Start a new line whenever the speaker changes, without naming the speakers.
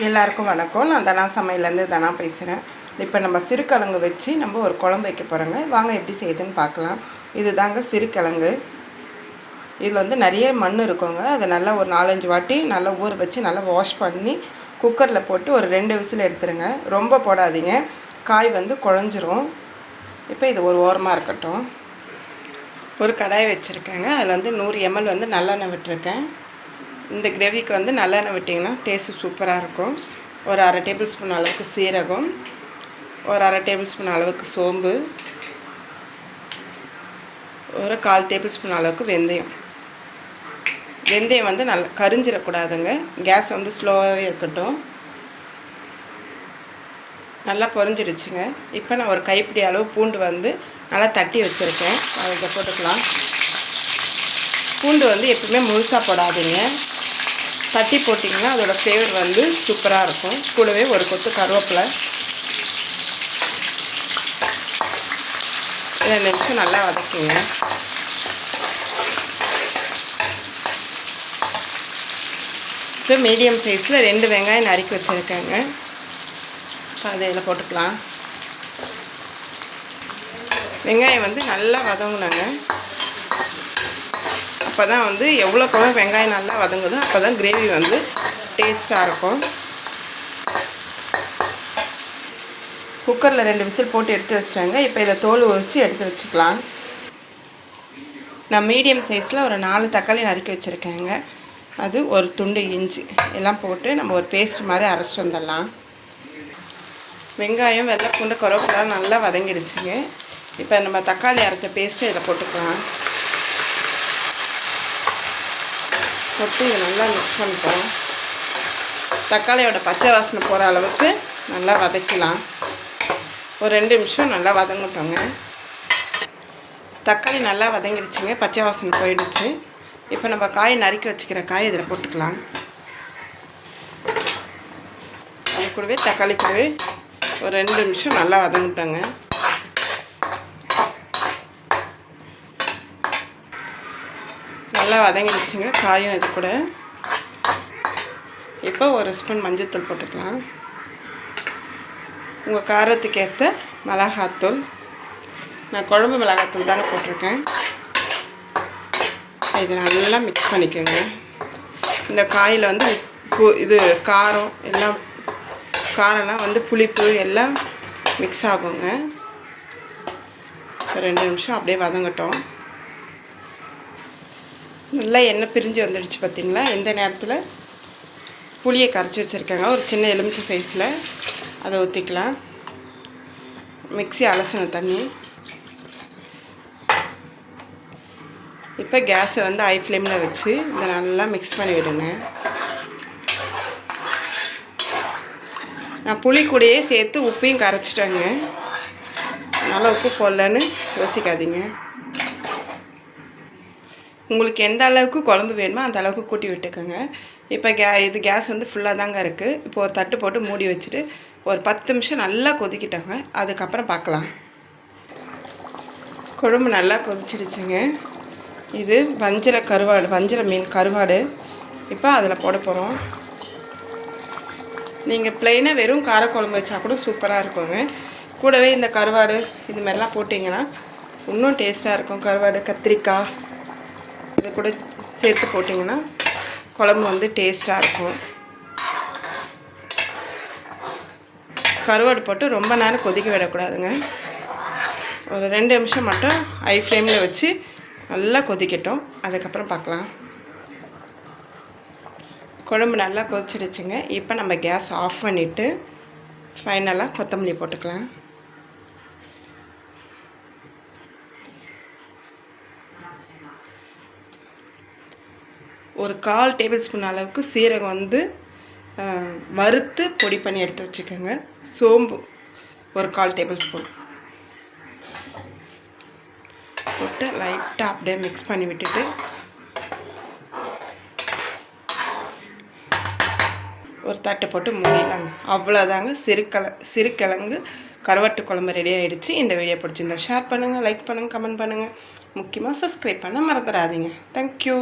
எல்லாருக்கும் வணக்கம். நான் தனா சமையலேருந்து தனா பேசுகிறேன். இப்போ நம்ம சிறுக்கிழங்கு வச்சு நம்ம ஒரு குழம்பு வைக்க போகிறோங்க. வாங்க எப்படி செய்யுதுன்னு பார்க்கலாம். இது தாங்க சிறுக்கிழங்கு. இதில் வந்து நிறைய மண் இருக்குங்க. அதை நல்லா ஒரு நாலஞ்சு வாட்டி நல்லா ஊற வச்சு நல்லா வாஷ் பண்ணி குக்கரில் போட்டு ஒரு ரெண்டு விசில் எடுத்துருங்க. ரொம்ப போடாதீங்க. காய் வந்து குழஞ்சிரும். இப்போ இது ஒரு ஓரமாக இருக்கட்டும். ஒரு கடாய் வச்சுருக்கேங்க. அதில் வந்து நூறு எம்எல் வந்து நல்லெண்ணெய் விட்டுருக்கேன். இந்த கிரேவிக்கு வந்து நல்லெண்ணெய் விட்டிங்கன்னா டேஸ்ட்டு சூப்பராக இருக்கும். ஒரு அரை டேபிள் ஸ்பூன் அளவுக்கு சீரகம் ஒரு அரை டேபிள் ஸ்பூன் அளவுக்கு சோம்பு ஒரு கால் டேபிள் ஸ்பூன் அளவுக்கு வெந்தயம். வெந்தயம் வந்து நல்லா கரிஞ்சிடக்கூடாதுங்க கேஸ் வந்து ஸ்லோவாகவே இருக்கட்டும். நல்லா பொறிஞ்சிடுச்சுங்க இப்போ நான் ஒரு கைப்பிடி அளவு பூண்டு வந்து நல்லா தட்டி வச்சுருக்கேன். அதை போட்டுக்கலாம். பூண்டு வந்து எப்பவுமே முழுசாக போடாதீங்க. தட்டி போட்டிங்கன்னா அதோடய ஃப்ளேவர் வந்து சூப்பராக இருக்கும். கூடவே ஒரு கொத்து கருவேப்பிலை. ரெண்டு நிமிஷம் நல்லா வதக்குங்க. இப்போ மீடியம் சைஸில் ரெண்டு வெங்காயம் நறுக்கி வச்சுருக்கேங்க. அதை இதில் போட்டுக்கலாம். வெங்காயம் வந்து நல்லா வதங்கினாங்க அப்போ தான் வந்து எவ்வளோ கூட வெங்காயம் நல்லா வதங்குதோ அப்போ தான் கிரேவி வந்து டேஸ்ட்டாக இருக்கும். குக்கரில் ரெண்டு விசில் போட்டு எடுத்து வச்சிட்டாங்க. இப்போ இதை தோல் உரித்து எடுத்து வச்சுக்கலாம். நான் மீடியம் சைஸில் ஒரு நாலு தக்காளி நறுக்கி வச்சுருக்கேங்க. அது ஒரு துண்டு இஞ்சி. எல்லாம் போட்டு நம்ம ஒரு பேஸ்ட் மாதிரி அரைச்சி வந்துடலாம். வெங்காயம் வெள்ளை பூண்டு கருவேப்பிலாம் நல்லா வதங்கிடுச்சுங்க இப்போ நம்ம தக்காளி அரைச்ச பேஸ்ட்டு இதில் போட்டுக்கலாம். போட்டு இதை நல்லா மிக்ஸ் பண்ணிட்டோம் தக்காளியோட பச்சை வாசனை போகிற அளவுக்கு நல்லா வதக்கலாம். ஒரு ரெண்டு நிமிஷம் நல்லா வதங்கட்டோங்க. தக்காளி நல்லா வதங்கிடுச்சுங்க. பச்சை வாசனை போயிடுச்சு. இப்போ நம்ம காய் நறுக்கி வச்சுக்கிற காய் இதில் போட்டுக்கலாம். அது கூடவே தக்காளி கூடவே ஒரு ரெண்டு நிமிஷம் நல்லா வதங்கிட்டோங்க. நல்லா வதங்கிடுச்சுங்க. காயும் இது கூட. இப்போ ஒரு ஸ்பூன் மஞ்சத்தூள் போட்டுக்கலாம். உங்கள் காரத்துக்கு ஏற்ற மிளகாத்தூள் நான் குழம்பு மிளகாத்தூள் தானே போட்டிருக்கேன். இது நல்லா மிக்ஸ் பண்ணிக்கோங்க. இந்த காயில் வந்து உப்பு இது காரம் எல்லாம் காரம்லாம் வந்து புளிப்பு எல்லாம் மிக்ஸ் ஆகுங்க. ரெண்டு நிமிஷம் அப்படியே வதங்கட்டும். நல்லா எண்ணெய் பிரிஞ்சு வந்துடுச்சு பார்த்திங்களா? இந்த நேரத்தில்? புளியை கரைச்சி வச்சுருக்காங்க. ஒரு சின்ன எலுமிச்சை சைஸில் அதை ஊற்றிக்கலாம் மிக்சி அலசின தண்ணி. இப்போ கேஸை வந்து ஹை ஃப்ளேமில் வச்சு இதை நல்லா மிக்ஸ் பண்ணி விடுங்க. நான் புளி கூடையே சேர்த்து உப்பையும் கரைச்சிட்டேங்க. நல்லா உப்பு போடலன்னு யோசிக்காதீங்க. உங்களுக்கு எந்த அளவுக்கு குழம்பு வேணுமோ அந்த அளவுக்கு கூட்டி விட்டுக்கோங்க. இப்போ கே இது கேஸ் வந்து ஃபுல்லாக தாங்க இருக்குது இப்போ ஒரு தட்டு போட்டு மூடி வச்சுட்டு ஒரு பத்து நிமிஷம் நல்லா கொதிக்கிட்டாங்க. அதுக்கப்புறம் பார்க்கலாம் குழம்பு நல்லா கொதிச்சிடுச்சுங்க. இது வஞ்சிர கருவாடு வஞ்சிர மீன் கருவாடு. இப்போ அதில் போட போகிறோம் நீங்கள் ப்ளைனாக வெறும் காரக்குழம்பு வச்சா கூட சூப்பராக இருக்குங்க. கூடவே இந்த கருவாடு இது மாதிரிலாம் போட்டிங்கன்னா இன்னும் டேஸ்ட்டாக இருக்கும். கருவாடு கத்திரிக்காய் இது கூட சேர்த்து போட்டிங்கன்னா குழம்பு வந்து டேஸ்ட்டாக இருக்கும். கருவாடு போட்டு ரொம்ப நேரம் கொதிக்க விடக்கூடாதுங்க. ஒரு ரெண்டு நிமிஷம் மட்டும் ஹை ஃப்ளேமில் வச்சு நல்லா கொதிக்கட்டும். அதுக்கப்புறம் பார்க்கலாம். குழம்பு நல்லா கொதிச்சிடுச்சுங்க. இப்போ நம்ம கேஸ் ஆஃப் பண்ணிவிட்டு ஃபைனலாக கொத்தமல்லி போட்டுக்கலாம். ஒரு கால் டேபிள் ஸ்பூன் அளவுக்கு சீரகம் வந்து வறுத்து பொடி பண்ணி எடுத்து வச்சுக்கோங்க. சோம்பு ஒரு கால் டேபிள் ஸ்பூன் போட்டு லைட்டாக அப்படியே மிக்ஸ் பண்ணி விட்டுட்டு ஒரு தட்டை போட்டு மூடிடலாங்க. அவ்வளோதாங்க சிறுக்கல சிறுக்கிழங்கு கருவாட்டு குழம்பு ரெடி ஆகிடுச்சு இந்த வீடியோ பிடிச்சிருந்தா ஷேர் பண்ணுங்கள் லைக் பண்ணுங்கள் கமெண்ட் பண்ணுங்கள் முக்கியமாக சப்ஸ்கிரைப் பண்ண மறந்துடாதீங்க. தேங்க்யூ